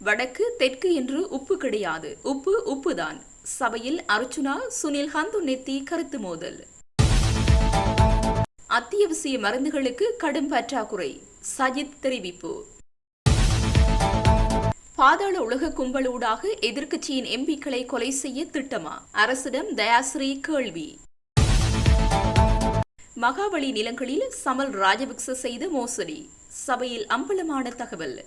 வடக்கு தெற்கு என்று உப்பு கிடையாது. உப்பு உப்புதான். சபையில் அர்ச்சுனா சுனில் ஹந்து நெத்தி கருத்து மோதல். அத்தியாவசிய மருந்துகளுக்கு கடும் பற்றாக்குறை. சஜித் தெரிவிப்பு. பாதாள உலக கும்பலூடாக எதிர்க்கட்சியின் எம்பிக்களை கொலை செய்ய திட்டமா? அரசிடம் தயாஸ்ரீ கேள்வி. மகாபலி நிலங்களில் சமல் ராஜபக்ச செய்த மோசடி. சபையில் அம்பலமான தகவல்.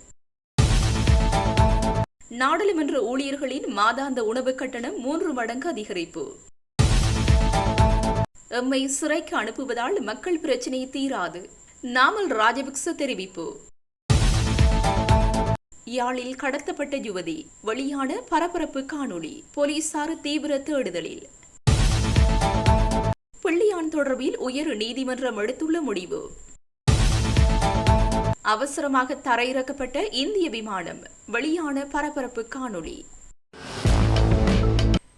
நாடாளுமன்ற ஊழியர்களின் மாதாந்த உணவு கட்டணம் மூன்று மடங்கு அதிகரிப்பு. எம்மை சிறைக்கு அனுப்புவதால் மக்கள் பிரச்சினை தீராது. நாமல் ராஜபக்ச தெரிவிப்பு. யாழில் கடத்தப்பட்ட யுவதி வெளியான பரபரப்பு காணொளி போலீசார் தீவிர தேடுதலில். பிள்ளையான் தொடர்பில் உயர் நீதிமன்றம் எடுத்துள்ள முடிவு. அவசரமாக தரையிறக்கப்பட்ட இந்திய விமானம் வெளியான பரபரப்பு காணொளி.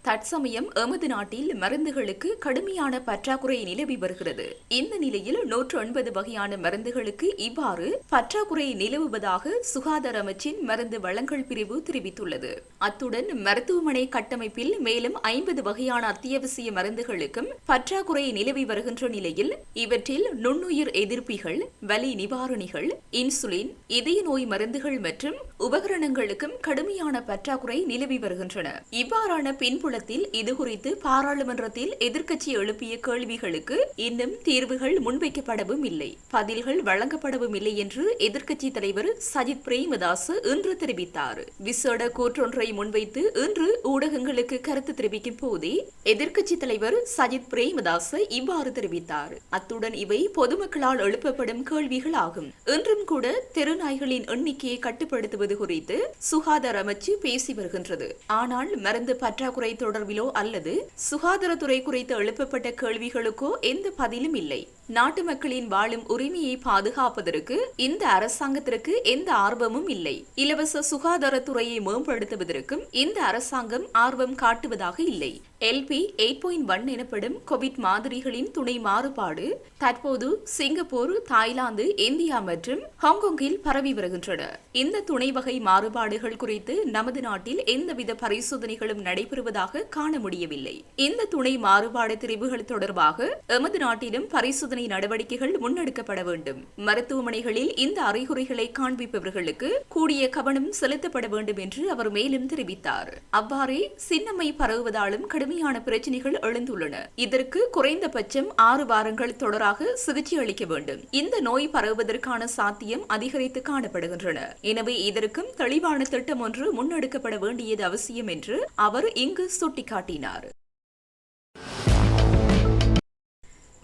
தற்சமயம் எமது நாட்டில் மருந்துகளுக்கு கடுமையான பற்றாக்குறை நிலவி வருகிறது. இந்த நிலையில் நூற்று ஒன்பது வகையான மருந்துகளுக்கு இவ்வாறு பற்றாக்குறை நிலவுவதாக சுகாதார அமைச்சின் மருந்து வழங்கல் பிரிவு தெரிவித்துள்ளது. அத்துடன் மருத்துவமனை கட்டமைப்பில் மேலும் ஐம்பது வகையான அத்தியாவசிய மருந்துகளுக்கும் பற்றாக்குறை நிலவி வருகின்ற நிலையில் இவற்றில் நுண்ணுயிர் எதிர்ப்பிகள் வலி நிவாரணிகள் இன்சுலின் இதய நோய் மருந்துகள் மற்றும் உபகரணங்களுக்கும் கடுமையான பற்றாக்குறை நிலவி வருகின்றன. இவ்வாறான பின்புல இது இதுகுறித்து பாராளுமன்றத்தில் எதிர்க்கட்சி எழுப்பிய கேள்விகளுக்கு இன்னும் தீர்வுகள் முன்வைக்கப்படவும் இல்லை. பதில்கள் வழங்கப்படவும் இல்லை என்று எதிர்க்கட்சி தலைவர் சஜித் பிரேமதாஸ் இன்று தெரிவித்தார். விசேட கூற்றொன்றை முன்வைத்து இன்று ஊடகங்களுக்கு கருத்து தெரிவிக்கும் போதே எதிர்க்கட்சி தலைவர் சஜித் பிரேமதாஸ் இவ்வாறு தெரிவித்தார். அத்துடன் இவை பொதுமக்களால் எழுப்பப்படும் கேள்விகள் ஆகும் இன்றும் கூட தெருநாய்களின் எண்ணிக்கையை கட்டுப்படுத்துவது குறித்து சுகாதார அமைச்சு பேசி வருகின்றது. ஆனால் மருந்து பற்றாக்குறை தொடர்பிலோ அல்லது சுகாதாரத்துறை குறித்து எழுப்பப்பட்ட கேள்விகளுக்கோ எந்த பதிலும் இல்லை. நாட்டு மக்களின் வாழும் உரிமையை பாதுகாப்பதற்கு இந்த அரசாங்கத்திற்கு எந்த ஆர்வமும் இல்லை. இலவச சுகாதாரத்துறையை மேம்படுத்துவதற்கும் இந்த அரசாங்கம் ஆர்வம் காட்டுவதாக இல்லை. எல்பி எயிட் பாயிண்ட் ஒன் எனப்படும் கோவிட் மாதிரிகளின் துணை மாறுபாடு தற்போது சிங்கப்பூர் தாய்லாந்து இந்தியா மற்றும் ஹாங்காங்கில் பரவி வருகின்றன. இந்த துணை வகை மாறுபாடுகள் குறித்து நமது நாட்டில் எந்தவித பரிசோதனைகளும் நடைபெறுவதாக காண முடியவில்லை. இந்த துணை மாறுபாடு திரிவுகள் தொடர்பாக எமது நாட்டிலும் பரிசோதனை நடவடிக்கைகள் முன்னெடுக்கப்பட வேண்டும். மருத்துவமனைகளில் இந்த அறிகுறிகளை காண்பிப்பவர்களுக்கு கூடிய கவனம் செலுத்தப்பட வேண்டும் என்று அவர் மேலும் தெரிவித்தார். அவ்வாறே சின்னம்மை பரவுவதாலும் கடுமையான பிரச்சனைகள் எழுந்துள்ளன. இதற்கு குறைந்தபட்சம் ஆறு வாரங்கள் தொடராக சிகிச்சை அளிக்க வேண்டும். இந்த நோய் பரவுவதற்கான சாத்தியம் அதிகரித்து காணப்படுகின்றன. எனவே இதற்கும் தெளிவான திட்டம் ஒன்று முன்னெடுக்கப்பட வேண்டியது அவசியம் என்று அவர் இங்கு சுட்டிக்காட்டினார்.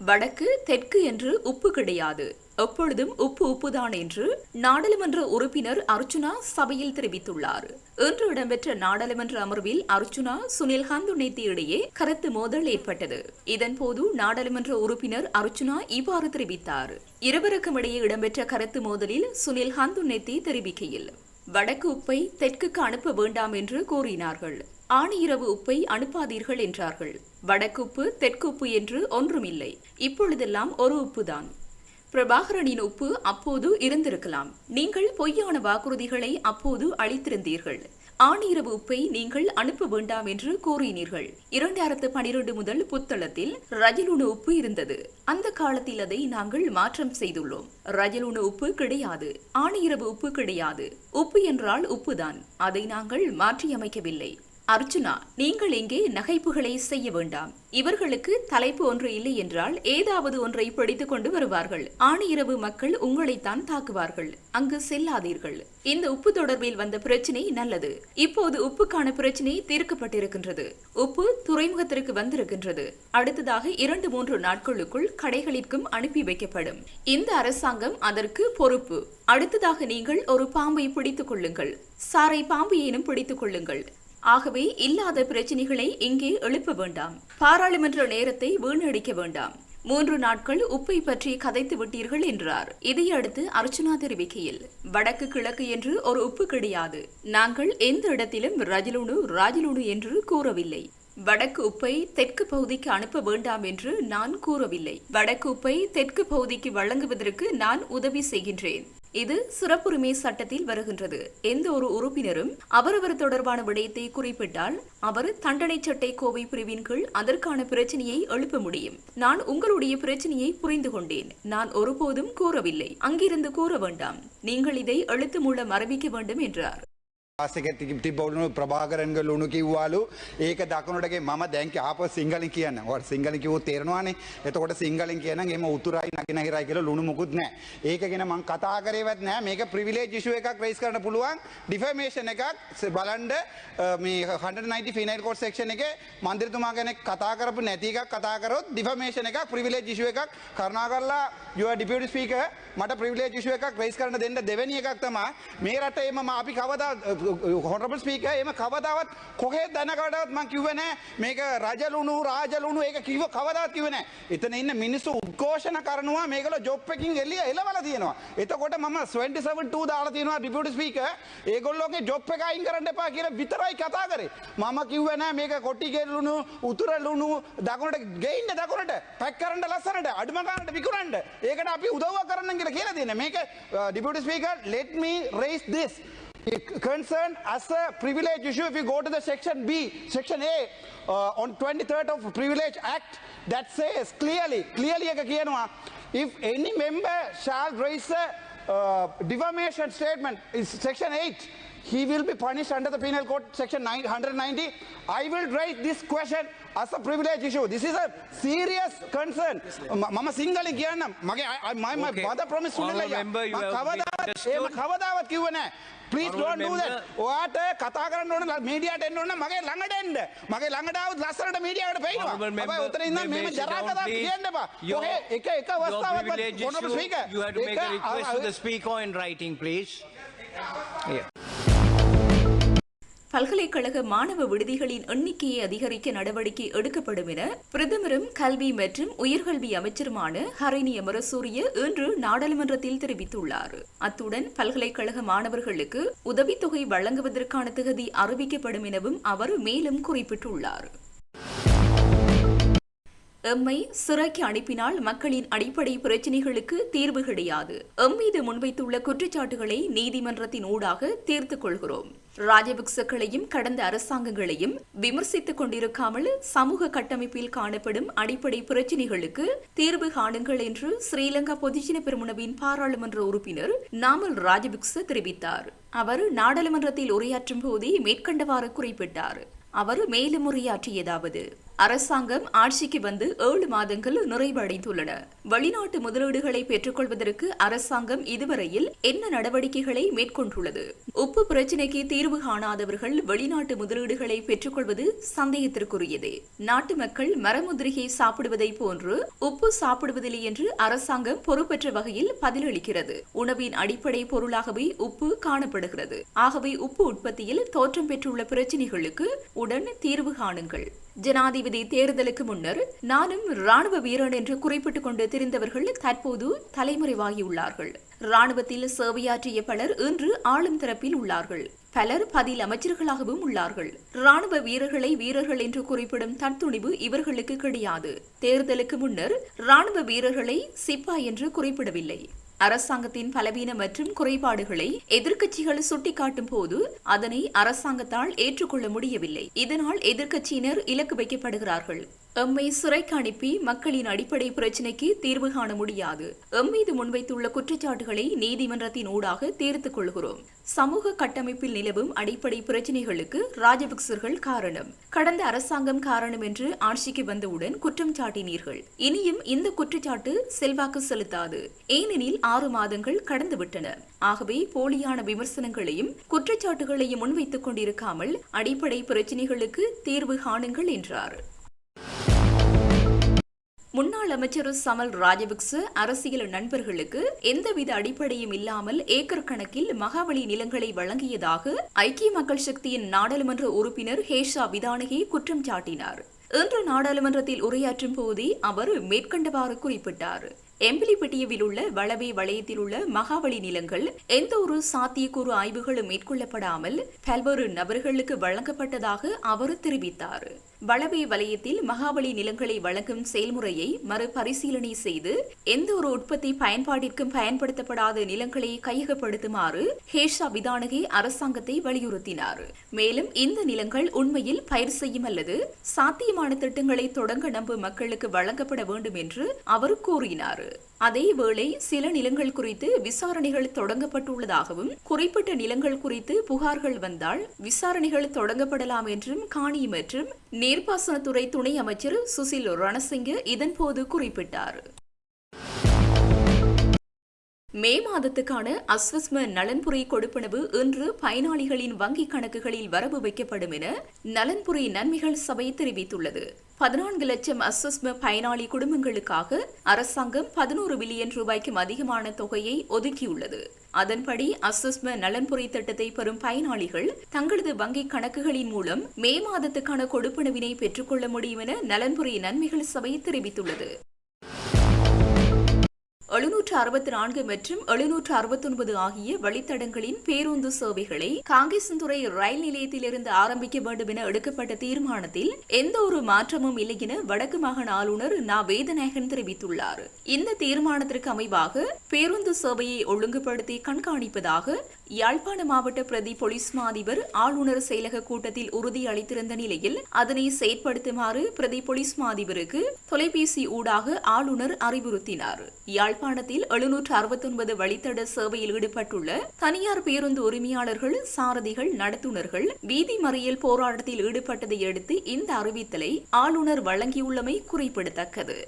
வடக்கு தெற்கு என்று உப்பு கிடையாது. எப்பொழுதும் உப்பு உப்புதான் என்று நாடாளுமன்ற உறுப்பினர் அர்ச்சுனா சபையில் தெரிவித்துள்ளார். இன்று இடம்பெற்ற நாடாளுமன்ற அமர்வில் அர்ச்சுனா சுனில் ஹந்துநேத்தி இடையே கருத்து மோதல் ஏற்பட்டது. இதன்போது நாடாளுமன்ற உறுப்பினர் அர்ச்சுனா இவ்வாறு தெரிவித்தார். இருவருக்கும் இடையே இடம்பெற்ற கருத்து மோதலில் சுனில் ஹந்துநேத்தி தெரிவிக்கையில் வடக்கு உப்பை தெற்குக்கு அனுப்ப வேண்டாம் என்று கூறினார்கள். ஆணையிரவு உப்பை அனுப்பாதீர்கள் என்றார்கள். வடக்குப்பு தெற்குப்பு என்று ஒன்றுமில்லை. இப்பொழுதெல்லாம் ஒரு உப்புதான். பிரபாகரனின் உப்பு அப்போது இருந்திருக்கலாம். நீங்கள் பொய்யான வாக்குறுதிகளை அப்போது அளித்திருந்தீர்கள். ஆணிரவு உப்பை நீங்கள் அனுப்ப வேண்டாம் என்று கூறினீர்கள். இரண்டாயிரத்து பனிரெண்டு முதல் புத்தளத்தில் ரஜலுண உப்பு இருந்தது. அந்த காலத்தில் அதை நாங்கள் மாற்றம் செய்துள்ளோம். ரஜலுண உப்பு கிடையாது. ஆணிரவு உப்பு கிடையாது. உப்பு என்றால் உப்புதான். அதை நாங்கள் மாற்றியமைக்கவில்லை. அர்ஜுனா நீங்கள் இங்கே நகைப்புகளை செய்ய வேண்டாம். இவர்களுக்கு தலைப்பு ஒன்று இல்லை என்றால் ஏதாவது ஒன்றை பிடித்துக் கொண்டு வருவார்கள். ஆணையிரவு மக்கள் உங்களைத்தான் தாக்குவார்கள். அங்கு செல்லாதீர்கள். இந்த உப்பு தொடர்பில் வந்த பிரச்சனை நல்லது. இப்போது உப்புக்கான பிரச்சனை தீர்க்கப்பட்டிருக்கின்றது. உப்பு துறைமுகத்திற்கு வந்திருக்கின்றது. அடுத்ததாக இரண்டு மூன்று நாட்களுக்குள் கடைகளிற்கும் அனுப்பி வைக்கப்படும். இந்த அரசாங்கம் அதற்கு பொறுப்பு. அடுத்ததாக நீங்கள் ஒரு பாம்பை பிடித்துக் கொள்ளுங்கள். சாரை பாம்பு ஏனும் பிடித்துக் கொள்ளுங்கள். ஆகவே இல்லாத பிரச்சினைகளை இங்கே எழுப்ப வேண்டாம். பாராளுமன்ற நேரத்தை வீணடிக்க வேண்டாம். மூன்று நாட்கள் உப்பை பற்றி கதைத்து விட்டீர்கள் என்றார். இதையடுத்து அர்ச்சுனா தெரிவிக்கையில் வடக்கு கிழக்கு என்று ஒரு உப்பு கிடையாது. நாங்கள் எந்த இடத்திலும் ரஜிலுணு ராஜிலுணு என்று கூறவில்லை. வடக்கு உப்பை தெற்கு பகுதிக்கு அனுப்ப வேண்டாம் என்று நான் கூறவில்லை. வடக்கு உப்பை தெற்கு பகுதிக்கு வழங்குவதற்கு நான் உதவி செய்கின்றேன். இது சிறப்புரிமை சட்டத்தில் வருகின்றது. எந்த ஒரு உறுப்பினரும் அவரவர் தொடர்பான விடயத்தை குறிப்பிட்டால் அவர் தண்டனை சட்டை கோவை பிரிவின் கீழ் அதற்கான பிரச்சனையை எழுப்ப முடியும். நான் உங்களுடைய பிரச்சனையை புரிந்து கொண்டேன். நான் ஒருபோதும் கூறவில்லை. அங்கிருந்து கூற வேண்டாம். நீங்கள் இதை எழுத்து மூலம் அறிவிக்க வேண்டும் என்றார். පාසක තිබවුණු ප්‍රභාකරන්ග ලුණු කිව්වාලු. ඒක දකුණටගේ මම දැන්ක ආප සිංහලින් කියන්න. වට සිංහලි කිව් තේරවානේ එතකොට සිංහලින් කියන එම උතුරයි නගෙන හිරයි කියල ලුණු මුකුත් නෑ ඒකගෙන මං කතා කරේවත් නෑ මේක ප්‍රවිලේ ජිෂුව එකක් රයිස් කරන පුළුවන්. ඩිෆර්මේෂන් එකක්. ස- බලන්ඩ මේ හන්ඩ ෆිනල් කෝට් සක්ෂණ එක මන්දිරතුමා ගැන කතා කරපු නැති එකක් කතා කරොත් ඩිෆර්මේෂන් එකක් ප්‍රවිලේ ජිෂුව එකක්. කරුණා කරලා යුව ඩිපියට ස්පීක මට ප්‍රවිලේ ජිෂුව එකක් රයිස් කරන දෙන්න දෙවැනි එකක් තමා මේ රට එම අපි කවදා හොරබල් ස්පීක එම කවදාවත් කොහෙ දැනකටත් මං කිව්වනෑ මේක රජලුණු රාජලුණු ඒක කිව කවදාත් කිවන එතන ඉන්න මිනිස්සු උද්ඝෝෂණ කරනවා මේකල ජොප්පකින් එල්ලිය එලවල තියෙනවා. එතකොට ම 27 දාලා තියෙනවා ඩිපියට ස්පීක ඒගොල්ලෝගේ ජොප් එක අයින් කරන්න එපා කියලා විතරයි කතා කරේ. මම කිව්වනෑ මේක කොටිගෙල්ලුණු උතුරලුණු දකුණට ගෙයින්න දකුණට පැක් කරන්න ලස්සනට අඩුමගන්නට විකුරන්ට ඒකට අපි උදව්ව කරන්න කියලා කියලා තියෙන මේක uh, ඩිපියට speaker let me raise this. concerned as a privilege issue, if you go to the section B, section A, uh, on 23rd of Privilege Act, that says clearly, clearly if any member shall raise a uh, defamation statement, is section 8, he will be punished under the Penal Code Section 190. I will raise this question as a privilege issue. This is a serious concern. Mama Sinhala කියන්න මගේ මම මද my සුනලා කවදාවත් කවදාවත් කිව්වේ you. Eh, please don't do that. ඔයාට කතා කරන්න ඕන මීඩියාට එන්න ඕන මගේ ළඟට එන්න. මගේ ළඟට ආවොත් ලස්සනට මීඩියාවට පෙන්නනවා. හැබැයි You have to make a request to ah, the ah, speaker in writing please. Yeah. பல்கலைக்கழக மாணவ விடுதிகளின் எண்ணிக்கையை அதிகரிக்க நடவடிக்கை எடுக்கப்படும் என பிரதமரும் கல்வி மற்றும் உயர்கல்வி அமைச்சருமான ஹரிணி அமரசூரிய இன்று நாடாளுமன்றத்தில் தெரிவித்துள்ளார். அத்துடன் பல்கலைக்கழக மாணவர்களுக்கு உதவித்தொகை வழங்குவதற்கான தகுதி அறிவிக்கப்படும் எனவும் அவர் மேலும் குறிப்பிட்டுள்ளார். எம்மை சிறைக்கு அனுப்பினால் மக்களின் அடிப்படை பிரச்சினைகளுக்கு தீர்வு கிடையாது. எம் மீது முன்வைத்துள்ள குற்றச்சாட்டுகளை நீதிமன்றத்தின் ஊடாக தீர்த்துக் கொள்கிறோம். ராஜபக்சக்களையும் கடந்த அரசாங்கங்களையும் விமர்சித்துக் கொண்டிருக்காமல் சமூக கட்டமைப்பில் காணப்படும் அடிப்படை பிரச்சினைகளுக்கு தீர்வு காணுங்கள் என்று ஸ்ரீலங்கா பொதுஜன பெருமுனவின் பாராளுமன்ற உறுப்பினர் நாமல் ராஜபக்ச தெரிவித்தார். அவர் நாடாளுமன்றத்தில் உரையாற்றும் போதே மேற்கண்டவாறு குறிப்பிட்டார். அவர் மேலும் உரையாற்றியதாவது அரசாங்கம் ஆட்சிக்கு வந்து ஏழு மாதங்கள் நிறைவடைந்துள்ளன. வெளிநாட்டு முதலீடுகளை பெற்றுக்கொள்வதற்கு அரசாங்கம் இதுவரையில் என்ன நடவடிக்கைகளை மேற்கொண்டுள்ளது? உப்பு பிரச்சினைக்கு தீர்வு காணாதவர்கள் வெளிநாட்டு முதலீடுகளை பெற்றுக்கொள்வது சந்தேகத்திற்குரியது. நாட்டு மக்கள் மரமுதிரிகை சாப்பிடுவதை போன்று உப்பு சாப்பிடுவதில்லை என்று அரசாங்கம் பொறுப்பற்ற வகையில் பதிலளிக்கிறது. உணவின் அடிப்படை பொருளாகவே உப்பு காணப்படுகிறது. ஆகவே உப்பு உற்பத்தியில் தோற்றம் பெற்றுள்ள பிரச்சினைகளுக்கு உடன் தீர்வு காணுங்கள். ஜனாதிபதி தேர்தலுக்கு முன்னர் நானும் ராணுவ வீரன் என்று குறிப்பிட்டுக் கொண்டு தெரிந்தவர்கள் தற்போது தலைமறைவாகியுள்ளார்கள். ராணுவத்தில் சேவையாற்றிய பலர் இன்று ஆளும் தரப்பில் உள்ளார்கள். பலர் பதில் அமைச்சர்களாகவும் உள்ளார்கள். ராணுவ வீரர்களை வீரர்கள் என்று குறிப்பிடும் தத்துணிவு இவர்களுக்கு கிடையாது. தேர்தலுக்கு முன்னர் ராணுவ வீரர்களை சிப்பா என்று குறிப்பிடவில்லை. அரசாங்கத்தின் பலவீனம் மற்றும் குறைபாடுகளை எதிர்க்கட்சிகள் சுட்டிக்காட்டும் போது அதனை அரசாங்கத்தால் ஏற்றுக்கொள்ள முடியவில்லை. இதனால் எதிர்க்கட்சியினர் இலக்கு வைக்கப்படுகிறார்கள். எம்மை சிறைக்கு அனுப்பி மக்களின் அடிப்படை பிரச்சினைக்கு தீர்வு காண முடியாது. எம் மீது முன்வைத்துள்ள குற்றச்சாட்டுகளை நீதிமன்றத்தின் ஊடாக தீர்த்துக் கொள்கிறோம். சமூக கட்டமைப்பில் நிலவும் அடிப்படை பிரச்சினைகளுக்கு ராஜபக்சர்கள் காரணம். கடந்த அரசாங்கம் காரணம் என்று ஆட்சிக்கு வந்தவுடன் குற்றம் சாட்டினீர்கள். இனியும் இந்த குற்றச்சாட்டு செல்வாக்கு செலுத்தாது. ஏனெனில் ஆறு மாதங்கள் கடந்துவிட்டன. ஆகவே போலியான விமர்சனங்களையும் குற்றச்சாட்டுகளையும் முன்வைத்துக் கொண்டிருக்காமல் அடிப்படை பிரச்சினைகளுக்கு தீர்வு காணுங்கள் என்றார். முன்னாள் அமைச்சர் சமல் ராஜபக்ச அரசியல் நண்பர்களுக்கு எந்தவித அடிப்படையும் இல்லாமல் ஏக்கர் கணக்கில் மகாவலி நிலங்களை வழங்கியதாக ஐக்கிய மக்கள் சக்தியின் நாடாளுமன்ற உறுப்பினர் ஹேஷா விதானகி குற்றம் சாட்டினார். இன்று நாடாளுமன்றத்தில் உரையாற்றும் போதே அவர் மேற்கண்டவாறு குறிப்பிட்டார். எம்பிலிப்பட்டியவில் உள்ள வளவே வளையத்தில் உள்ள மகாவலி நிலங்கள் எந்த ஒரு சாத்தியக்கூறு ஆய்வுகளும் மேற்கொள்ளப்படாமல் பல்வேறு நபர்களுக்கு வழங்கப்பட்டதாக அவர் தெரிவித்தார். வளவை வலயத்தில் மகாபலி நிலங்களை வழங்கும் செயல்முறையை மறுபரிசீலனை செய்து எந்த ஒரு உற்பத்தி பயன்பாட்டிற்கும் பயன்படுத்தப்படாத நிலங்களை கையகப்படுத்துமாறு ஹேஷா விதானகே அரசாங்கத்தை வலியுறுத்தினார். மேலும் இந்த நிலங்கள் உண்மையில் பயிர் செய்யும் அல்லது சாத்தியமான திட்டங்களை தொடங்க நம்பும் மக்களுக்கு வழங்கப்பட வேண்டும் என்று அவர் கூறினார். அதேவேளை சில நிலங்கள் குறித்து விசாரணைகள் தொடங்கப்பட்டுள்ளதாகவும் குறிப்பிட்ட நிலங்கள் குறித்து புகார்கள் வந்தால் விசாரணைகள் தொடங்கப்படலாம் என்றும் காணி மற்றும் நீர்ப்பாசனத்துறை துணை அமைச்சர் சுசில் ரணசிங்க இதன்போது குறிப்பிட்டார். மே மாதத்துக்கான அஸ்வஸ்ம நலன்புரி கொடுப்பனவு இன்று பயனாளிகளின் வங்கிக் கணக்குகளில் வரவு வைக்கப்படும் என நலன்புரி நன்மைகள் சபை தெரிவித்துள்ளது. பதினான்கு லட்சம் அஸ்வஸ்ம பயனாளி குடும்பங்களுக்காக அரசாங்கம் பதினோரு பில்லியன் ரூபாய்க்கும் அதிகமான தொகையை ஒதுக்கியுள்ளது. அதன்படி அஸ்வஸ்ம நலன்புரி திட்டத்தை பெறும் பயனாளிகள் தங்களது வங்கிக் கணக்குகளின் மூலம் மே மாதத்துக்கான கொடுப்பனவினை பெற்றுக்கொள்ள முடியும் என நலன்புரி நன்மைகள் சபை தெரிவித்துள்ளது. எழுநூற்று அறுபத்தி நான்கு மற்றும் எழுநூற்று அறுபத்தி ஒன்பது ஆகிய வழித்தடங்களின் பேருந்து சேவைகளை காங்கேசன்துறை ரயில் நிலையத்திலிருந்து ஆரம்பிக்க வேண்டும் என எடுக்கப்பட்ட தீர்மானத்தில் எந்த ஒரு மாற்றமும் இல்லை என வடக்கு மாகாண ஆளுநர் நா. வேதநாயகன் தெரிவித்துள்ளார். இந்த தீர்மானத்திற்கு அமைவாக பேருந்து சேவையை ஒழுங்குபடுத்தி கண்காணிப்பதாக யாழ்ப்பாண மாவட்ட பிரதி போலீஸ் மாதிபர் ஆளுநர் செயலக கூட்டத்தில் உறுதியளித்திருந்த நிலையில் அதனை செயற்படுத்துமாறு பிரதி போலீஸ் மாதிபருக்கு தொலைபேசி ஊடாக ஆளுநர் அறிவுறுத்தினார். யாழ்ப்பாணத்தில் எழுநூற்று அறுபத்தொன்பது வழித்தட சேவையில் ஈடுபட்டுள்ள தனியார் பேருந்து உரிமையாளர்கள் சாரதிகள் நடத்துனர்கள் வீதி மறியல் போராட்டத்தில் ஈடுபட்டதை அடுத்து இந்த அறிவித்தலை ஆளுநர் வழங்கியுள்ளமை குறிப்பிடத்தக்கது.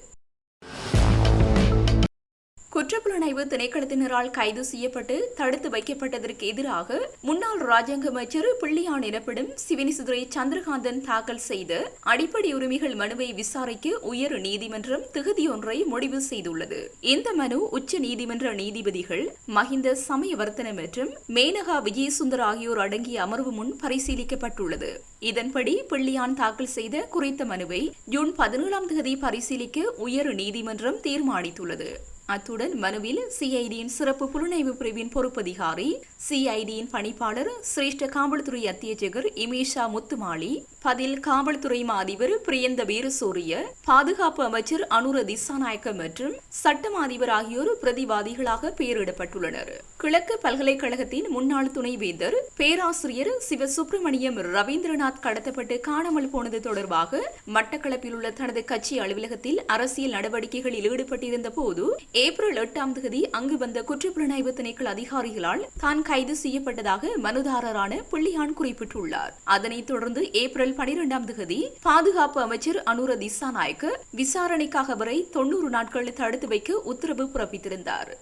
குற்றப்புலனாய்வு திணைக்களத்தினரால் கைது செய்யப்பட்டு தடுத்து வைக்கப்பட்டதற்கு எதிராக முன்னாள் ராஜாங்க அமைச்சர் பிள்ளையான் எனப்படும் சிவனிசுதுரை சந்திரகாந்தன் தாக்கல் செய்த அடிப்படை உரிமைகள் மனுவை விசாரிக்க உயர் நீதிமன்றம் திகதியொன்றை முடிவு செய்துள்ளது. இந்த மனு உச்ச நீதிமன்ற நீதிபதிகள் மஹிந்த சமயவர்த்தன மற்றும் மேனகா விஜயசுந்தர் ஆகியோர் அடங்கிய அமர்வு முன் பரிசீலிக்கப்பட்டுள்ளது. இதன்படி பிள்ளையான் தாக்கல் செய்த குறித்த மனுவை ஜூன் பதினேழாம் தேதி பரிசீலிக்க உயர் நீதிமன்றம் தீர்மானித்துள்ளது. அத்துடன் மனுவில் சிஐடியின் சிறப்பு புலனாய்வு பிரிவின் பொறுப்பதிகாரி சிஐடியின் பணிப்பாளர் சிரேஷ்ட காவல்துறை அத்தியட்சகர் இமேஷா முத்துமாளி பதில் காவல்துறை மா அதிபர் பிரியந்த வீரசூரிய பாதுகாப்பு அமைச்சர் அனுர திசாநாயக்க மற்றும் சட்டம் அதிபர் ஆகியோர் பிரதிவாதிகளாக பெயரிடப்பட்டுள்ளனர். கிழக்கு பல்கலைக்கழகத்தின் முன்னாள் துணைவேந்தர் பேராசிரியர் சிவ சுப்பிரமணியம் ரவீந்திரநாத் கடத்தப்பட்டு காணாமல் போனது தொடர்பாக மட்டக்களப்பில் உள்ள தனது கட்சி அலுவலகத்தில் அரசியல் நடவடிக்கைகளில் ஈடுபட்டிருந்த போது ஏப்ரல் எட்டாம் தேதி அங்கு வந்த குற்றப்புலனாய்வு திணைக்கள அதிகாரிகளால் தான் கைது செய்யப்பட்டதாக மனுதாரரான புள்ளியான் குறிப்பிட்டுள்ளார். அதனைத் தொடர்ந்து ஏப்ரல் பனிரெண்டாம் தேதி பாதுகாப்பு அமைச்சர் அனுர திசாநாயக்க விசாரணைக்காக வரை தொன்னூறு நாட்கள் தடுத்து வைக்க உத்தரவு பிறப்பித்திருந்தார்.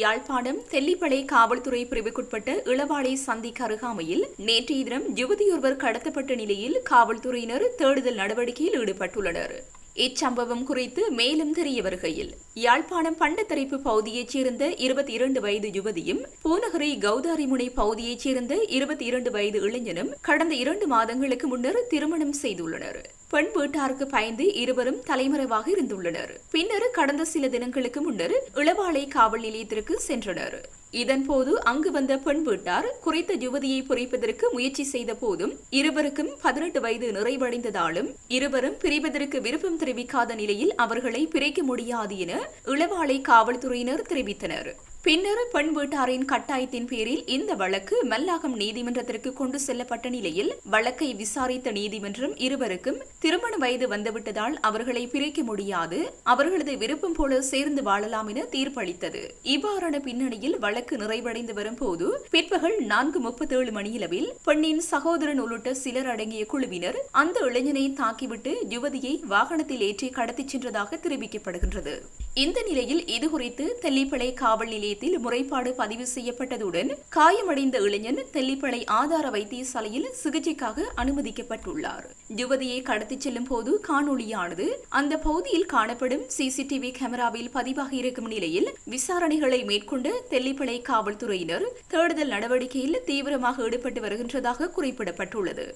யாழ்ப்பாணம் தெல்லிப்பளை காவல்துறை பிரிவுக்குட்பட்ட இளவாளை சந்திக்கு அருகாமையில் நேற்றைய தினம் யுவதியொருவர் கடத்தப்பட்ட நிலையில் காவல்துறையினர் தேடுதல் நடவடிக்கையில் ஈடுபட்டுள்ளனர். இச்சம்பவம் குறித்து மேலும் தெரிய வருகையில் யாழ்ப்பாணம் பண்டத்தரைப்பு பகுதியைச் சேர்ந்த இருபத்தி இரண்டு வயது யுவதியும் பூநகரி கௌதாரிமுனை பகுதியைச் சேர்ந்த இருபத்தி இரண்டு வயது இளைஞனும் கடந்த இரண்டு மாதங்களுக்கு முன்னர் திருமணம் செய்துள்ளனர். பெண் வீட்டாருக்கு பயந்து இருவரும் தலைமறைவாக இருந்துள்ளனர். பின்னர் கடந்த சில தினங்களுக்கு முன்னர் இளவாலை காவல் நிலையத்திற்கு சென்றனர். இதன்போது அங்கு வந்த பெண் வீட்டார் குறித்த யுவதியை புரிப்பதற்கு முயற்சி செய்த போதும் இருவருக்கும் பதினெட்டு வயது நிறைவடைந்ததாலும் இருவரும் பிரிவதற்கு விருப்பம் தெரிவிக்காத நிலையில் அவர்களை பிரிக்க முடியாது என இளவாலை காவல்துறையினர் தெரிவித்தனர். பின்னர் பெண் வீட்டாரின் கட்டாயத்தின் பேரில் இந்த வழக்கு மல்லாகம் நீதிமன்றத்திற்கு கொண்டு செல்லப்பட்ட நிலையில் வழக்கை விசாரித்த நீதிமன்றம் இருவருக்கும் திருமண வயது வந்துவிட்டதால் அவர்களை பிரிக்க முடியாது. அவர்களது விருப்பம் போல சேர்ந்து வாழலாம் என தீர்ப்பளித்தது. இவ்வாறான பின்னணியில் வழக்கு நிறைவடைந்து வரும்போது பிற்பகல் நான்கு முப்பத்தேழு மணியளவில் பெண்ணின் சகோதரன் உள்ளிட்ட சிலர் அடங்கிய குழுவினர் அந்த இளைஞனை தாக்கிவிட்டு யுவதியை வாகனத்தில் ஏற்றி கடத்திச் சென்றதாக தெரிவிக்கப்படுகின்றது. இந்த நிலையில் இதுகுறித்து தெல்லிப்பளை காவல் நிலையத்தில் முறைப்பாடு பதிவு செய்யப்பட்டதுடன் காயமடைந்த இளைஞன் தெல்லிப்பளை ஆதார வைத்தியசாலையில் சிகிச்சைக்காக அனுமதிக்கப்பட்டுள்ளார். யுவதியை கடத்திச் செல்லும் போது காணொளியானது அந்த பகுதியில் காணப்படும் சிசிடிவி கேமராவில் பதிவாகி இருக்கும் நிலையில் விசாரணைகளை மேற்கொண்டு தெல்லிப்பளை காவல்துறையினர் தேடுதல் நடவடிக்கையில் தீவிரமாக ஈடுபட்டு வருகின்றதாக குறிப்பிடப்பட்டுள்ளது.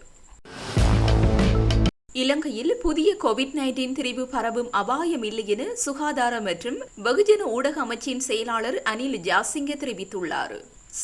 இலங்கையில் புதிய கோவிட் நைன்டீன் திரிவு பரவும் அபாயம் இல்லை என சுகாதார மற்றும் வெகுஜன ஊடக அமைச்சின் செயலாளர் அனில் ஜாசிங்க தெரிவித்துள்ளார்.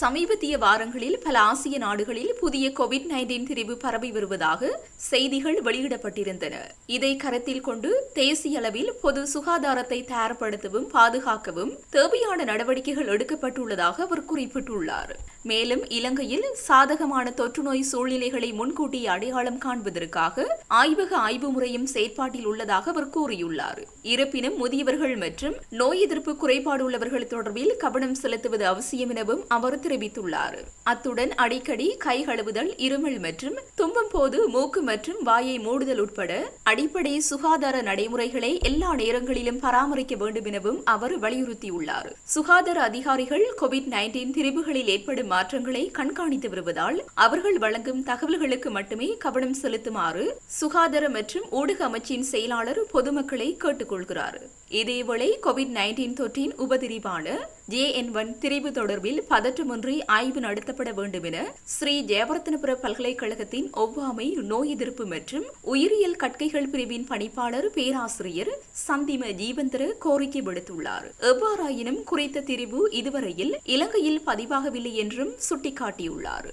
சமீபத்திய வாரங்களில் பல ஆசிய நாடுகளில் புதிய கோவிட் நைன்டீன் திரிவு பரவி வருவதாக செய்திகள் வெளியிடப்பட்டிருந்தன. இதை கருத்தில் கொண்டு தேசிய அளவில் பொது சுகாதாரத்தை தயார்படுத்தவும் பாதுகாக்கவும் தேவையான நடவடிக்கைகள் எடுக்கப்பட்டுள்ளதாக அவர் குறிப்பிட்டுள்ளார். மேலும் இலங்கையில் சாதகமான தொற்றுநோய் சூழ்நிலைகளை முன்கூட்டி அடையாளம் காண்பதற்காக ஆய்வக ஆய்வு முறையும் செயற்பாட்டில் உள்ளதாக அவர் கூறியுள்ளார். இருப்பினும் முதியவர்கள் மற்றும் நோய் எதிர்ப்பு குறைபாடு உள்ளவர்கள் தொடர்பில் கவனம் செலுத்துவது அவசியம் எனவும் அவர் தெரிவித்துள்ளார். அத்துடன் அடிக்கடி கை கழுவுதல் இருமல் மற்றும் தும்பும் போது மூக்கு மற்றும் வாயை மூடுதல் உட்பட அடிப்படை சுகாதார நடைமுறைகளை எல்லா நேரங்களிலும் பராமரிக்க வேண்டும் எனவும் அவர் வலியுறுத்தியுள்ளார். சுகாதார அதிகாரிகள் கோவிட் நைன்டீன் திரிவுகளில் ஏற்படும் மாற்றங்களை கண்காணித்து வருவதால் அவர்கள் வழங்கும் தகவல்களுக்கு மட்டுமே கவனம் செலுத்துமாறு சுகாதார மற்றும் ஊடக அமைச்சின் செயலாளர் பொதுமக்களை கேட்டுக்கொள்கிறார். இதேவேளை கோவிட் நைன்டீன் தொற்றின் உபதிரிவான ஜே என் ஒன் திரிவு தொடர்பில் பதற்றமின்றி ஆய்வு நடத்தப்பட வேண்டும் என ஸ்ரீ ஜெயவர்த்தனபுர பல்கலைக்கழகத்தின் ஒவ்வாமை நோய் எதிர்ப்பு மற்றும் உயிரியல் கற்கைகள் பிரிவின் பணிப்பாளர் பேராசிரியர் சந்திம ஜீவந்தர கோரிக்கை விடுத்துள்ளார். எவ்வாறாயினும் குறித்த திரிவு இதுவரையில் இலங்கையில் பதிவாகவில்லை என்றும் சுட்டிக்காட்டியுள்ளார்.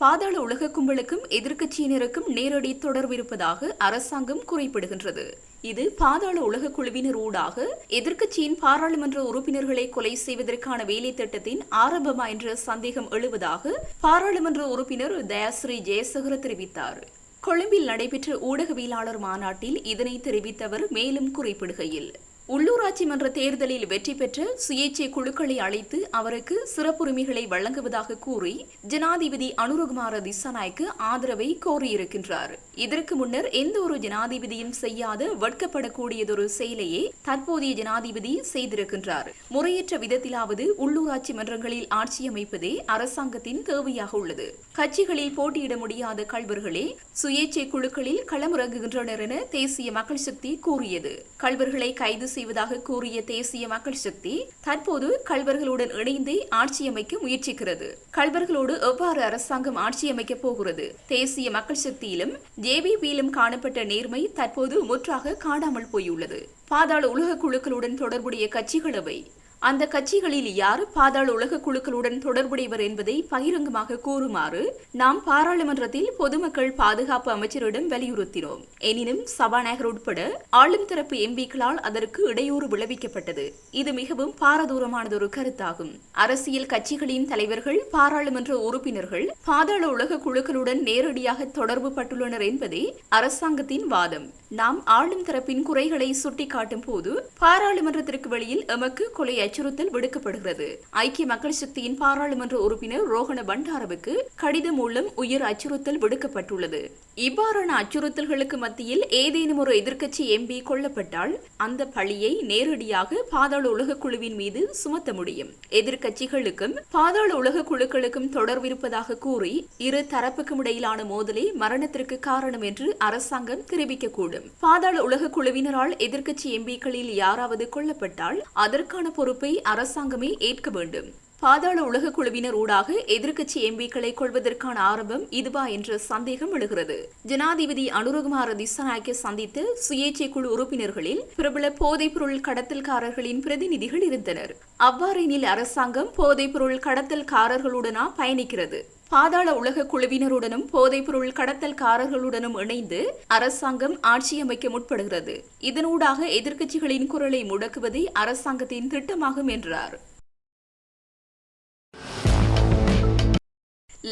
பாதாள உலக கும்பலுக்கும் எதிர்க்கட்சியினருக்கும் நேரடி தொடர்பு இருப்பதாக அரசாங்கம் குறிப்பிடுகின்றது. இது பாதாள உலக குழுவினர் ஊடாக எதிர்க்கட்சியின் பாராளுமன்ற உறுப்பினர்களை கொலை செய்வதற்கான வேலை திட்டத்தின் ஆரம்பமா என்ற சந்தேகம் எழுவதாக பாராளுமன்ற உறுப்பினர் தயாஸ்ரீ ஜெயசகர தெரிவித்தார். கொழும்பில் நடைபெற்ற ஊடகவியலாளர் மாநாட்டில் இதனை தெரிவித்தவர் மேலும் குறிப்பிடுகையில் உள்ளூராட்சி மன்ற தேர்தலில் வெற்றி பெற்ற சுயேட்சை குழுக்களை அழைத்து அவருக்கு சிறப்புரிமைகளை வழங்குவதாக கூறி ஜனாதிபதி அனுரகுமார திசாநாய்க்கு ஆதரவை கோரியிருக்கின்றார். இதற்கு முன்னர் எந்த ஒரு ஜனாதிபதியும் செய்யாத வெட்கப்படக்கூடியதொரு செயலையே தற்போதைய ஜனாதிபதி செய்திருக்கின்றார். முறையற்ற விதத்திலாவது உள்ளூராட்சி மன்றங்களில் ஆட்சி அமைப்பதே அரசாங்கத்தின் தேவையாக உள்ளது. கட்சிகளில் போட்டியிட முடியாத கல்வர்களே சுயேட்சை குழுக்களில் களமிறங்குகின்றனர் என தேசிய மக்கள் சக்தி கூறியது. கல்வர்களை கைது செய்வதாக கூறிய தேசிய மக்கள் சக்தி தற்போது கல்வர்களுடன் இணைந்து ஆட்சி அமைக்க முயற்சிக்கிறது. கல்வர்களோடு எவ்வாறு அரசாங்கம் ஆட்சியமைக்கப் போகிறது? தேசிய மக்கள் சக்தியிலும் ஜேபிபியிலும் காணப்பட்ட நேர்மை தற்போது முற்றாக காணாமல் போயுள்ளது. பாதாள உலக குழுக்களுடன் தொடர்புடைய கட்சிகளவை அந்த கட்சிகளில் யார் பாதாள உலக குழுக்களுடன் தொடர்புடையவர் என்பதை பகிரங்கமாக கூறுமாறு நாம் பாராளுமன்றத்தில் பொதுமக்கள் பாதுகாப்பு அமைச்சரிடம் வலியுறுத்தினோம். எனினும் சபாநாயகர் உட்பட ஆளும் தரப்பு எம்பிக்களால் அதற்கு இடையூறு விளைவிக்கப்பட்டது. இது மிகவும் பாரதூரமானதொரு கருத்தாகும். அரசியல் கட்சிகளின் தலைவர்கள் பாராளுமன்ற உறுப்பினர்கள் பாதாள உலக குழுக்களுடன் நேரடியாக தொடர்பு பட்டுள்ளனர் என்பதே அரசாங்கத்தின் வாதம். நாம் ஆளும் தரப்பின் குறைகளை சுட்டிக்காட்டும் போது பாராளுமன்றத்திற்கு வெளியில் எமக்கு கொலை அச்சுறுத்தல் விடுக்கப்படுகிறது. ஐக்கிய மக்கள் சக்தியின் பாராளுமன்ற உறுப்பினர் ரோஹண பண்டாரவுக்கு கடிதம் மூலம் உயர் அச்சுறுத்தல் விடுக்கப்பட்டுள்ளது. இவ்வாறான அச்சுறுத்தல்களுக்கு மத்தியில் ஏதேனும் ஒரு எதிர்க்கட்சி எம்பி கொல்லப்பட்டால் அந்த பழியை நேரடியாக பாதாள உலக குழுவின் மீது சுமத்த முடியும். எதிர்க்கட்சிகளுக்கும் பாதாள உலக குழுக்களுக்கும் தொடர்பிருப்பதாக கூறி இரு தரப்புக்கும் இடையிலான மோதலே மரணத்திற்கு காரணம் என்று அரசாங்கம் தெரிவிக்கக்கூடும். பாதாள உலக குழுவினரால் எதிர்க்கட்சி எம்பிக்களில் யாராவது கொல்லப்பட்டால் அதற்கான பொறுப்பு அரசாங்கமே ஏற்க வேண்டும். பாதாள உலக குழுவினர் ஊடாக எதிர்க்கட்சி எம்பிக்களை கொள்வதற்கான ஆரம்பம் இதுவா என்ற சந்தேகம் எழுகிறது. ஜனாதிபதி அனுரகுமார திசாநாயக்கை சந்தித்து சுயேட்சை குழு உறுப்பினர்களில் பிரபல போதைப்பொருள் கடத்தல்காரர்களின் பிரதிநிதிகள் இருந்தனர். அவ்வாறெனில் அரசாங்கம் போதைப்பொருள் கடத்தல்காரர்களுடனா பயணிக்கிறது. பாதாள உலக குழுவினருடனும் போதைப்பொருள் கடத்தல்காரர்களுடனும் இணைந்து அரசாங்கம் ஆட்சி அமைக்க முற்படுகிறது. இதனூடாக எதிர்க்கட்சிகளின் குரலை முடக்குவதே அரசாங்கத்தின் திட்டமாகும் என்றார்.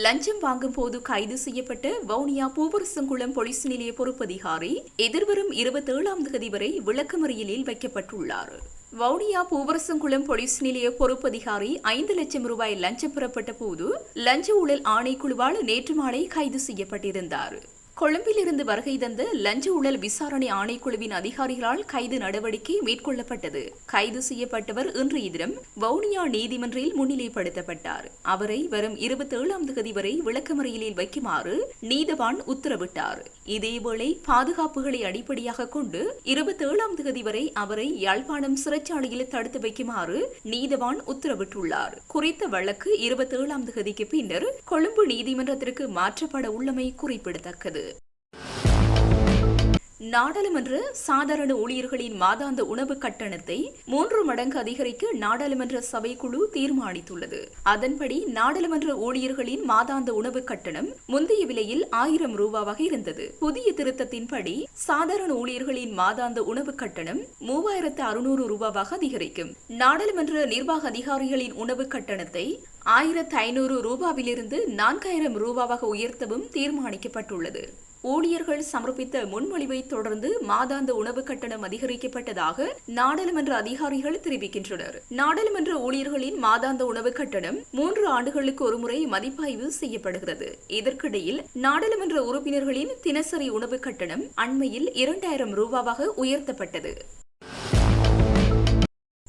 லஞ்சம் வாங்கும் போது கைது செய்யப்பட்ட வவுனியா பூவரசங்குளம் போலீஸ் நிலைய பொறுப்பதிகாரி எதிர்வரும் இருபத்தேழாம் தேதி வரை விளக்கமறியலில் வைக்கப்பட்டுள்ளார். வவுனியா பூவரசங்குளம் போலீஸ் நிலைய பொறுப்பதிகாரி ஐந்து லட்சம் ரூபாய் லஞ்சம் பெறப்பட்ட போது லஞ்ச ஊழல் ஆணைக்குழுவால் நேற்று மாலை கைது செய்யப்பட்டிருந்தார். கொழும்பிலிருந்து வருகை தந்த லஞ்ச ஊழல் விசாரணை ஆணைக்குழுவின் அதிகாரிகளால் கைது நடவடிக்கை மேற்கொள்ளப்பட்டது. கைது செய்யப்பட்டவர் இன்றைய தினம் வவுனியா நீதிமன்றில் முன்னிலைப்படுத்தப்பட்டார். அவரை வரும் இருபத்தி ஏழாம் தேதி வரை விளக்கமறியலில் வைக்குமாறு நீதவான் உத்தரவிட்டார். இதேவேளை பாதுகாப்புகளை அடிப்படையாக கொண்டு இருபத்தி ஏழாம் தேதி வரை அவரை யாழ்ப்பாணம் சிறைச்சாலையில் தடுத்து வைக்குமாறு நீதவான் உத்தரவிட்டுள்ளார். குறித்த வழக்கு இருபத்தி ஏழாம் தேதிக்கு பின்னர் கொழும்பு நீதிமன்றத்திற்கு மாற்றப்பட உள்ளமை குறிப்பிடத்தக்கது. நாடாளுமன்ற சாதாரண ஊழியர்களின் மாதாந்த உணவு கட்டணத்தை மூன்று மடங்கு அதிகரிக்க நாடாளுமன்ற சபை குழு தீர்மானித்துள்ளது. அதன்படி நாடாளுமன்ற ஊழியர்களின் மாதாந்த உணவு கட்டணம் முந்தைய விலையில் ஆயிரம் ரூபாவாக இருந்தது. புதிய திருத்தத்தின்படி சாதாரண ஊழியர்களின் மாதாந்த உணவு கட்டணம் மூவாயிரத்து அறுநூறு ரூபாவாக அதிகரிக்கும். நாடாளுமன்ற நிர்வாக அதிகாரிகளின் உணவு கட்டணத்தை ஆயிரத்து ஐநூறு ரூபாவிலிருந்து நான்காயிரம் ரூபாவாக உயர்த்தவும் தீர்மானிக்கப்பட்டுள்ளது. ஊழியர்கள் சமர்ப்பித்த முன்மொழிவை தொடர்ந்து மாதாந்த உணவு கட்டணம் அதிகரிக்கப்பட்டதாக நாடாளுமன்ற அதிகாரிகள் தெரிவிக்கின்றனர். நாடாளுமன்ற ஊழியர்களின் மாதாந்த உணவு கட்டணம் மூன்று ஆண்டுகளுக்கு ஒருமுறை மதிப்பாய்வு செய்யப்படுகிறது. இதற்கிடையில் நாடாளுமன்ற உறுப்பினர்களின் தினசரி உணவு கட்டணம் அண்மையில் இரண்டாயிரம் ரூபாவாக உயர்த்தப்பட்டது.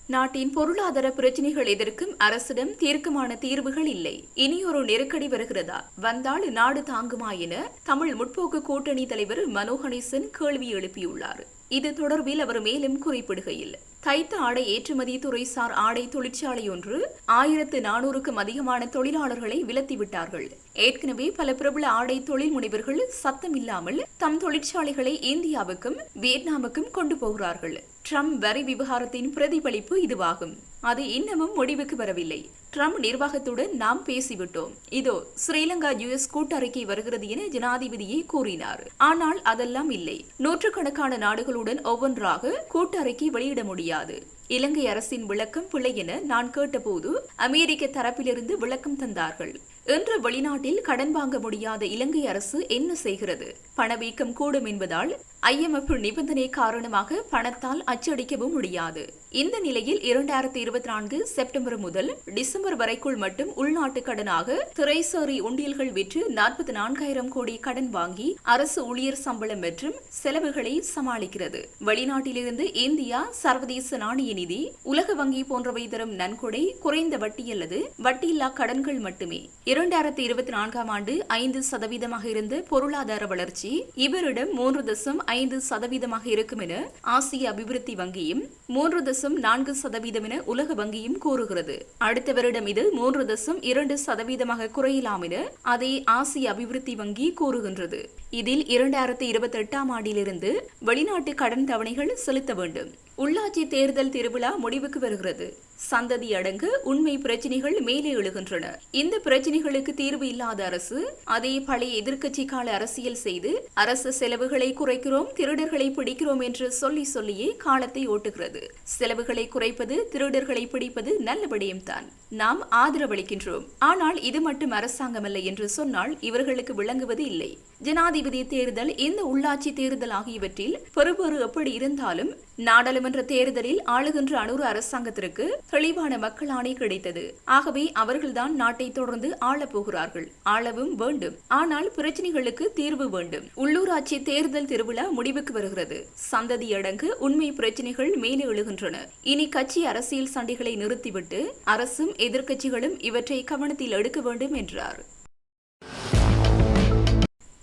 நாட்டின் பொருளாதார பிரச்சினைகள் எதிர்க்கும் அரசிடம் தீர்க்கமான தீர்வுகள் இல்லை. இனியொரு நெருக்கடி வருகிறதா? வந்தால் நாடு தாங்குமா என தமிழ் முற்போக்கு கூட்டணி தலைவர் மனோகணேசன் கேள்வி எழுப்பியுள்ளார். இது தொடர்பில் அவர் மேலும் குறிப்பிடுகையில் தைத்த ஆடை ஏற்றுமதி துறைசார் ஆடை தொழிற்சாலை ஒன்று ஆயிரத்து நானூறுக்கும் அதிகமான தொழிலாளர்களை விலத்திவிட்டார்கள். ஏற்கனவே பல பிரபல ஆடை தொழில் முனைவர்கள் சத்தம் இல்லாமல் தம் தொழிற்சாலைகளை இந்தியாவுக்கும் வியட்நாமுக்கும் கொண்டு போகிறார்கள். ட்ரம்ப் வரி விவகாரத்தின் பிரதிபலிப்பு இதுவாகும். அது இன்னமும் முடிவுக்கு வரவில்லை. ட்ரம்ப் நிர்வாகத்துடன் நாம் பேசிவிட்டோம். இதோ ஸ்ரீலங்கா யுஎஸ் கூட்டறிக்கை வருகிறது என ஜனாதிபதியே கூறினார். ஆனால் அதெல்லாம் இல்லை. நூற்றுக்கணக்கான நாடுகளுடன் ஒவ்வொன்றாக கூட்டறிக்கை வெளியிட முடியாது. இலங்கை அரசின் விளக்கம் பிழை என நான் கேட்டபோது அமெரிக்க தரப்பிலிருந்து விளக்கம் தந்தார்கள். இன்று வெளிநாட்டில் கடன் வாங்க முடியாத இலங்கை அரசு என்ன செய்கிறது? பணவீக்கம் கூடும் என்பதால் ஐஎம்எஃப் நிபந்தனை காரணமாக பணத்தால் அச்சடிக்கவும் முடியாது. இந்த நிலையில் இரண்டாயிரத்தி இருபத்தி நான்கு செப்டம்பர் முதல் டிசம்பர் வரைக்குள் மட்டும் உள்நாட்டு கடனாக திரைசேரி உண்டியல்கள் விற்று நாற்பத்தி நான்காயிரம் கோடி கடன் வாங்கி அரசு ஊழியர் சம்பளம் மற்றும் செலவுகளை சமாளிக்கிறது. வெளிநாட்டிலிருந்து இந்தியா சர்வதேச நாணய நிதி உலக வங்கி போன்றவை தரும் நன்கொடை குறைந்த வட்டி அல்லது வட்டியில்லா கடன்கள் மட்டுமே. இரண்டாயிரத்தி இருபத்தி நான்காம் ஆண்டு ஐந்து சதவீதமாக இருந்த பொருளாதார வளர்ச்சி இவரிடம் மூன்று தசம் ஐந்து சதவீதமாக இருக்கும் என ஆசிய அபிவிருத்தி வங்கியும் மூன்று தசம் நான்கு சதவீதம் என உலக வங்கியும் கூறுகிறது. அடுத்த வருடம் இது மூன்று தசம் இரண்டு சதவீதமாக குறையலாம் என அதை ஆசிய அபிவிருத்தி வங்கி கூறுகின்றது. இதில் இரண்டாயிரத்தி இருபத்தி எட்டாம் ஆண்டிலிருந்து வெளிநாட்டு கடன் தவணைகள் செலுத்த வேண்டும். உள்ளாட்சி தேர்தல் திருவிழா முடிவுக்கு வருகிறது. சந்ததி அடங்கு உண்மை பிரச்சினைகள் மேலே எழுகின்றன. இந்த பிரச்சனைகளுக்கு தீர்வு இல்லாத அரசு அதே பழைய எதிர்க்கட்சி கால அரசியல் செய்து அரசு செலவுகளை குறைக்கிறோம் திருடர்களை பிடிக்கிறோம் என்று சொல்லி சொல்லியே காலத்தை ஓட்டுகிறது. செலவுகளை குறைப்பது திருடர்களை பிடிப்பது நல்ல விடயம்தான் நாம் ஆதரவளிக்கின்றோம். ஆனால் இது மட்டும் அரசாங்கமல்ல என்று சொன்னால் இவர்களுக்கு விளங்குவது இல்லை. ஜனாதிபதி தேர்தல் இந்த உள்ளாட்சி தேர்தல் ஆகியவற்றில் பெறுபேறு எப்படி இருந்தாலும் நாடாளுமன்ற தேர்தலில் ஆளுகின்ற அனுறு அரசாங்கத்திற்கு தெளிவான மக்கள் ஆணை கிடைத்தது. ஆகவே அவர்கள்தான் நாட்டை தொடர்ந்து ஆள போகிறார்கள் ஆளவும் வேண்டும். ஆனால் பிரச்சனைகளுக்கு தீர்வு வேண்டும். உள்ளூராட்சி தேர்தல் திருவிழா முடிவுக்கு வருகிறது. சந்ததி அடங்கு உண்மை பிரச்சனைகள் மேலே எழுகின்றன. இனி கட்சி அரசியல் சண்டைகளை நிறுத்திவிட்டு அரசும் எதிர்க்கட்சிகளும் இவற்றை கவனத்தில் எடுக்க வேண்டும் என்றார்.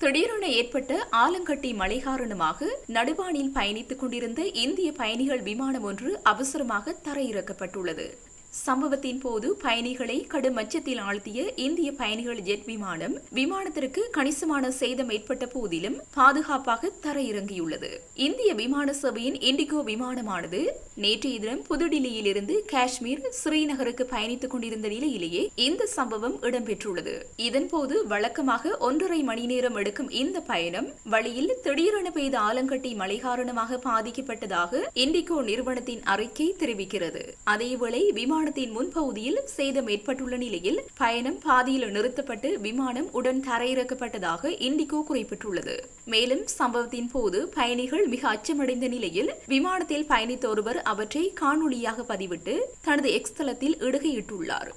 திடீரென ஏற்பட்ட ஆலங்கட்டி மழை காரணமாக நடுவானில் பயணித்துக் கொண்டிருந்த இந்திய பயணிகள் விமானம் ஒன்று அவசரமாக தரையிறக்கப்பட்டுள்ளது. சம்பவத்தின் போது பயணிகளை கடும் அச்சத்தில் ஆழ்த்திய இந்திய பயணிகள் ஜெட் விமானம் விமானத்திற்கு கணிசமான சேதம் ஏற்பட்ட போதிலும் பாதுகாப்பாக தரையிறங்கியுள்ளது. இந்திய விமான சேவையின் இண்டிகோ விமானமானது நேற்றைய தினம் புதுடில்லியில் இருந்து காஷ்மீர் ஸ்ரீநகருக்கு பயணித்துக் கொண்டிருந்த நிலையிலேயே இந்த சம்பவம் இடம்பெற்றுள்ளது. இதன்போது வழக்கமாக ஒன்றரை மணி நேரம் எடுக்கும் இந்த பயணம் வழியில் திடீரென பெய்த ஆலங்கட்டி மழை காரணமாக பாதிக்கப்பட்டதாக இண்டிகோ நிறுவனத்தின் அறிக்கை தெரிவிக்கிறது. அதேவேளை விமானத்தின் முன்பகுதியில் சேதம் ஏற்பட்டுள்ள நிலையில் பயணம் பாதியில் நிறுத்தப்பட்டு விமானம் உடன் தரையிறக்கப்பட்டதாக இண்டிகோ குறிப்பிட்டுள்ளது. மேலும் சம்பவத்தின் போது பயணிகள் மிக அச்சமடைந்த நிலையில் விமானத்தில் பயணித்த ஒருவர் அவற்றை காணொலியாக பதிவிட்டு தனது எக்ஸ் தளத்தில் இடுகையிட்டுள்ளார்.